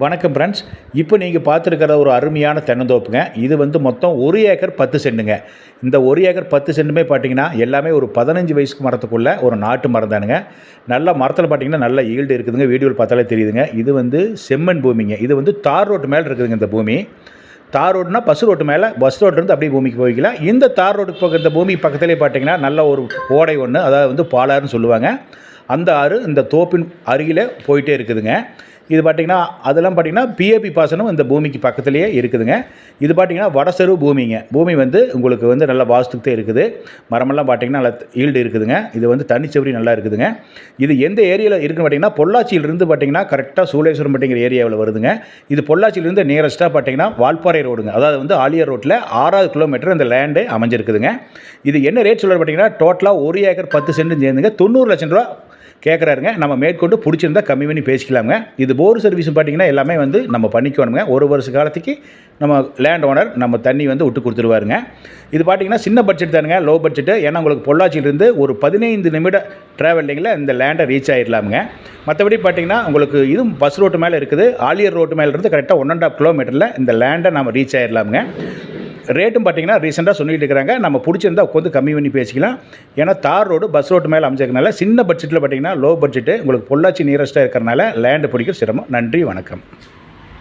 வணக்கம் ஃப்ரெண்ட்ஸ் இப்போ நீங்கள் பார்த்துருக்கிற ஒரு அருமையான தென்னந்தோப்புங்க. இது வந்து மொத்தம் ஒரு ஏக்கர் பத்து சென்ட்டுங்க இந்த ஒரு ஏக்கர் பத்து சென்ட்டுமே பார்த்தீங்கன்னா எல்லாமே ஒரு பதினஞ்சு வயசுக்கு மரத்துக்குள்ளே ஒரு நாட்டு மரம் தானுங்க. நல்ல மரத்தில் பார்த்தீங்கன்னா நல்ல ஈல்டு இருக்குதுங்க. வீடியோவில் பார்த்தாலே தெரியுதுங்க. இது வந்து செம்மண் பூமிங்க. இது வந்து தார் ரோட்டு மேலே இருக்குதுங்க இந்த பூமி. தார் ரோடுனா பஸ் ரோட்டு மேலே பஸ் ரோட்லேருந்து அப்படியே பூமிக்கு போய்க்கலாம் இந்த தார் ரோட்டுக்கு பக்கத்து பூமி பக்கத்துலேயே பார்த்தீங்கன்னா நல்ல ஒரு ஓடை ஒன்று அதாவது வந்து பாலாறுன்னு சொல்லுவாங்க. அந்த ஆறு இந்த தோப்பின் அருகில் போயிட்டே இருக்குதுங்க. இது பார்த்திங்கன்னா அதெல்லாம் பார்த்திங்கன்னா பிஏபி பாசனம் இந்த பூமிக்கு பக்கத்துலேயே இருக்குதுங்க. இது பார்த்திங்கன்னா வடசெரு பூமிங்க. பூமி வந்து உங்களுக்கு வந்து நல்ல வாஸ்துக்கு தான் இருக்குது. மரமெல்லாம் பார்த்திங்கன்னா நல்ல ஈல்டு இருக்குதுங்க. இது வந்து தனிச்சவரி நல்லா இருக்குதுங்க. இது எந்த ஏரியாவில் இருக்குன்னு பார்த்திங்கன்னா பொள்ளாச்சியிலிருந்து பார்த்திங்கன்னா கரெக்டாக சூளேஸ்வரம் அப்படிங்கிற ஏரியாவில் வருதுங்க. இது பொள்ளாச்சியிலிருந்து நியரஸ்ட்டாக பார்த்திங்கன்னா வால்பாறை ரோடுங்க. அதாவது வந்து ஆலியர் ரோட்டில் ஆறாவது கிலோமீட்டர் அந்த லேண்டு அமைஞ்சிருக்குதுங்க. இது என்ன ரேட் சொல்ல பார்த்தீங்கன்னா டோட்டலாக ஒரு ஏக்கர் பத்து சென்ட் சேர்ந்துங்க. தொண்ணூறு லட்சம் ரூபா கேட்குறாருங்க நம்ம மேற்கொண்டு பிடிச்சிருந்தா கம்மி பண்ணி பேசிக்கலாங்க இது போர் சர்வீஸ் பார்த்தீங்கன்னா எல்லாமே வந்து நம்ம பண்ணிக்கணுங்க. ஒரு வருஷ காலத்துக்கு நம்ம லேண்ட் ஓனர் நம்ம தண்ணி வந்து விட்டு கொடுத்துருவாருங்க. இது பார்த்தீங்கன்னா சின்ன பட்ஜெட் தானுங்க. லோ பட்ஜெட்டு ஏன்னா உங்களுக்கு பொள்ளாச்சியிலிருந்து ஒரு பதினைந்து நிமிட ட்ராவலிங்கில் இந்த லேண்டை ரீச் ஆகிடலாமுங்க மற்றபடி பார்த்தீங்கன்னா உங்களுக்கு இதுவும் பஸ் ரோட்டு மேலே இருக்குது. ஆலியர் ரோட்டு மேலேருந்து கரெக்டாக ஒன் அண்ட் ஆஃப் கிலோமீட்டரில் இந்த லேண்டை நம்ம ரீச் ஆகிடலாமுங்க ரேட்டும் பார்த்தீங்கன்னா ரீசெண்டாக சொல்லிட்டு இருக்கிறாங்க. நம்ம பிடிச்சிருந்தா உட்காந்து கம்மி பண்ணி பேசிக்கலாம். ஏன்னா தார் ரோடு பஸ் ரோட்டு மேலே அமைச்சிருக்கனால சின்ன பட்ஜெட்டில் பார்த்தீங்கன்னா லோ பட்ஜெட்டு உங்களுக்கு பொள்ளாச்சி நியரஸ்ட்டாக இருக்கிறனால லேண்டு பிடிக்கிற சிரமம். நன்றி வணக்கம்.